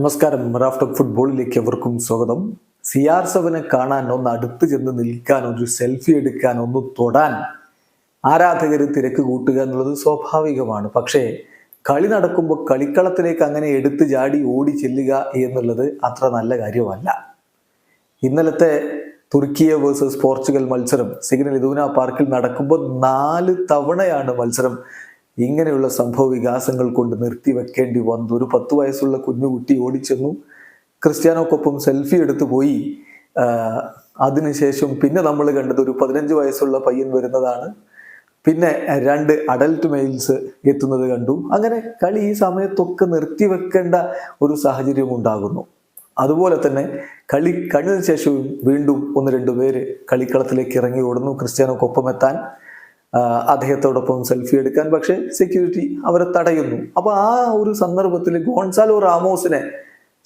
നമസ്കാരം. റാഫ്റ്റോക്ക് ഫുട്ബോളിലേക്ക് എവർക്കും സ്വാഗതം. സി ആർ സെവനെ കാണാൻ ഒന്ന് അടുത്ത് ചെന്ന് നിൽക്കാൻ ഒരു സെൽഫി എടുക്കാൻ ഒന്ന് തൊടാൻ ആരാധകർ തിരക്ക് കൂട്ടുക എന്നുള്ളത് സ്വാഭാവികമാണ്. പക്ഷേ കളി നടക്കുമ്പോൾ കളിക്കളത്തിലേക്ക് അങ്ങനെ എടുത്ത് ചാടി ഓടി ചെല്ലുക എന്നുള്ളത് അത്ര നല്ല കാര്യമല്ല. ഇന്നലത്തെ തുർക്കിയ വേഴ്സസ് പോർച്ചുഗൽ മത്സരം സിഗ്നൽ ഇദൂന പാർക്കിൽ നടക്കുമ്പോൾ നാല് തവണയാണ് മത്സരം ഇങ്ങനെയുള്ള സംഭവ വികാസങ്ങൾ കൊണ്ട് നിർത്തിവെക്കേണ്ടി വന്നു. ഒരു പത്ത് വയസ്സുള്ള കുഞ്ഞുകുട്ടി ഓടിച്ചെന്നു. ക്രിസ്ത്യാനോക്കൊപ്പം സെൽഫി എടുത്തു പോയി. അതിനുശേഷം പിന്നെ നമ്മൾ കണ്ടത് ഒരു പതിനഞ്ച് വയസ്സുള്ള പയ്യൻ വരുന്നതാണ്. പിന്നെ രണ്ട് അഡൽട്ട് മെയിൽസ് എത്തുന്നത് കണ്ടു. അങ്ങനെ കളി ഈ സമയത്തൊക്കെ നിർത്തിവെക്കേണ്ട ഒരു സാഹചര്യം ഉണ്ടാകുന്നു. അതുപോലെ തന്നെ കളി കഴിഞ്ഞതിന് ശേഷവും വീണ്ടും ഒന്ന് രണ്ട് പേര് കളിക്കളത്തിലേക്ക് ഇറങ്ങി ഓടുന്നു. ക്രിസ്ത്യാനോക്കൊപ്പം എത്താൻ. അദ്ദേഹത്തോടൊപ്പം സെൽഫി എടുക്കാൻ. പക്ഷെ സെക്യൂരിറ്റി അവരെ തടയുന്നു. അപ്പൊ ആ ഒരു സന്ദർഭത്തിൽ ഗോൺസാലോ റാമോസിനെ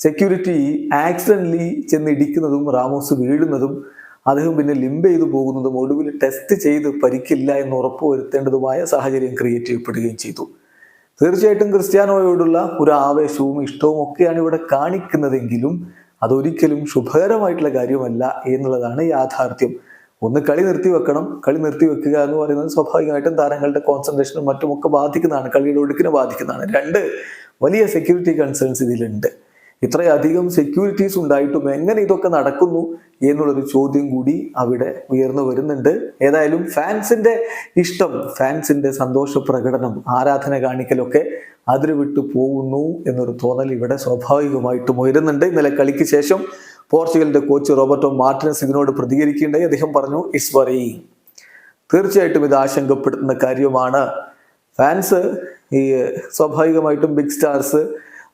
സെക്യൂരിറ്റി ആക്സിഡന്റലി ചെന്ന് ഇടിക്കുന്നതും റാമോസ് വീഴുന്നതും അദ്ദേഹം പിന്നെ ലിംബ് ചെയ്തു പോകുന്നതും ഒടുവിൽ ടെസ്റ്റ് ചെയ്ത് പരിക്കില്ല എന്ന് ഉറപ്പുവരുത്തേണ്ടതുമായ സാഹചര്യം ക്രിയേറ്റ് ചെയ്യപ്പെടുകയും ചെയ്തു. തീർച്ചയായിട്ടും ക്രിസ്ത്യാനോയോടുള്ള ഒരു ആവേശവും ഇഷ്ടവും ഒക്കെയാണ് ഇവിടെ കാണിക്കുന്നതെങ്കിലും അതൊരിക്കലും ശുഭകരമായിട്ടുള്ള കാര്യമല്ല എന്നുള്ളതാണ് യാഥാർത്ഥ്യം. ഒന്ന് കളി നിർത്തി വെക്കണം. കളി നിർത്തി വെക്കുക എന്ന് പറയുന്നത് സ്വാഭാവികമായിട്ടും താരങ്ങളുടെ കോൺസെൻട്രേഷനും മറ്റുമൊക്കെ ബാധിക്കുന്നതാണ്. കളിയുടെ ഒഴുക്കിനെ ബാധിക്കുന്നതാണ്. രണ്ട് വലിയ സെക്യൂരിറ്റി കൺസേൺസ് ഇതിലുണ്ട്. ഇത്രയധികം സെക്യൂരിറ്റീസ് ഉണ്ടായിട്ടും എങ്ങനെ ഇതൊക്കെ നടക്കുന്നു എന്നുള്ളൊരു ചോദ്യം കൂടി അവിടെ ഉയർന്നു വരുന്നുണ്ട്. ഏതായാലും ഫാൻസിന്റെ ഇഷ്ടം ഫാൻസിന്റെ സന്തോഷ പ്രകടനം ആരാധന കാണിക്കലൊക്കെ അതിര് വിട്ടു പോകുന്നു എന്നൊരു തോന്നൽ ഇവിടെ സ്വാഭാവികമായിട്ടും ഉയരുന്നുണ്ട്. ഇന്നലെ കളിക്ക് ശേഷം പോർച്ചുഗലിന്റെ കോച്ച് റോബർട്ടോ മാർട്ടിനസ് ഇതിനോട് പ്രതികരിക്കേണ്ടായി അദ്ദേഹം പറഞ്ഞു ഇറ്റ്സ് വറി തീർച്ചയായിട്ടും ഇത് ആശങ്കപ്പെടുത്തുന്ന കാര്യമാണ് ഫാൻസ് ഈ സ്വാഭാവികമായിട്ടും ബിഗ് സ്റ്റാർസ്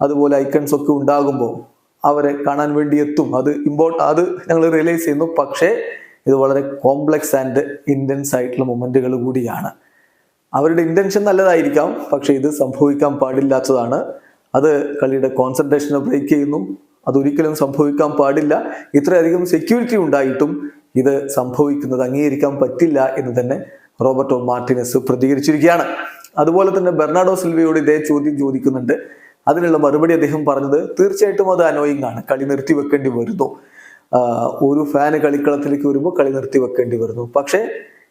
അതുപോലെ ഐക്കൺസ് ഒക്കെ ഉണ്ടാകുമ്പോൾ അവരെ കാണാൻ വേണ്ടി എത്തും. അത് ഇമ്പോർട്ട് അത് ഞങ്ങൾ റിയലൈസ് ചെയ്യുന്നു. പക്ഷേ ഇത് വളരെ കോംപ്ലക്സ് ആൻഡ് ഇന്റൻസ് ആയിട്ടുള്ള മൊമെന്റുകൾ കൂടിയാണ്. അവരുടെ ഇന്റൻഷൻ നല്ലതായിരിക്കാം പക്ഷേ ഇത് സംഭവിക്കാൻ പാടില്ലാത്തതാണ്. അത് കളിയുടെ കോൺസെൻട്രേഷനെ ബ്രേക്ക് ചെയ്യുന്നു. അതൊരിക്കലും സംഭവിക്കാൻ പാടില്ല. ഇത്രയധികം സെക്യൂരിറ്റി ഉണ്ടായിട്ടും ഇത് സംഭവിക്കുന്നത് അംഗീകരിക്കാൻ പറ്റില്ല എന്ന് തന്നെ റോബർട്ടോ മാർട്ടിനസ് പ്രതികരിച്ചിരിക്കുകയാണ്. അതുപോലെ തന്നെ ബെർണാഡോ സിൽവയോട് ഇതേ ചോദ്യം ചോദിക്കുന്നുണ്ട്. അതിനുള്ള മറുപടി അദ്ദേഹം പറഞ്ഞത് തീർച്ചയായിട്ടും അത് അനോയിങ് ആണ്. കളി നിർത്തി വെക്കേണ്ടി വരുന്നു. ഒരു ഫാന് കളിക്കളത്തിലേക്ക് വരുമ്പോൾ കളി നിർത്തി വെക്കേണ്ടി വരുന്നു. പക്ഷേ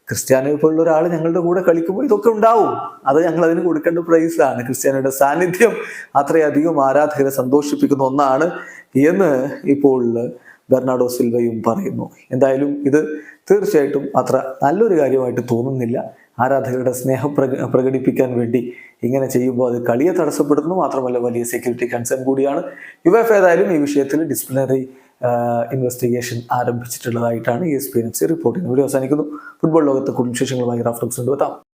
ക്രിസ്ത്യാനോ പോലുള്ള ഒരാൾ ഞങ്ങളുടെ കൂടെ കളിക്കുമ്പോൾ ഇതൊക്കെ ഉണ്ടാവും. അത് ഞങ്ങൾ അതിന് കൊടുക്കേണ്ട പ്രൈസാണ് ക്രിസ്ത്യാനോയുടെ സാന്നിധ്യം അത്രയധികം ആരാധകരെ സന്തോഷിപ്പിക്കുന്ന ഒന്നാണ്. എന്ന് ഇപ്പോൾ ബെർണാഡോ സിൽവയും പറയുന്നു. എന്തായാലും ഇത് തീർച്ചയായിട്ടും അത്ര നല്ലൊരു കാര്യമായിട്ട് തോന്നുന്നില്ല. ആരാധകരുടെ സ്നേഹം പ്രക പ്രകടിപ്പിക്കാൻ വേണ്ടി ഇങ്ങനെ ചെയ്യുമ്പോൾ അത് കളിയെ തടസ്സപ്പെടുന്നു മാത്രമല്ല വലിയ സെക്യൂരിറ്റി കൺസേൺ കൂടിയാണ്. യുവഫ് ഏതായാലും ഈ വിഷയത്തിൽ ഡിസിപ്ലിനറി ഇൻവെസ്റ്റിഗേഷൻ ആരംഭിച്ചിട്ടുള്ളതായിട്ടാണ് ഈ എസ് പി എൻ സി റിപ്പോർട്ടിന് വീഡിയോ അവസാനിക്കുന്നു. ഫുട്ബോൾ ലോകത്തെ കുടുംബ വിശേഷങ്ങളുമായി റാഫ്റ്റോക്സ് കൊണ്ടുവെത്താം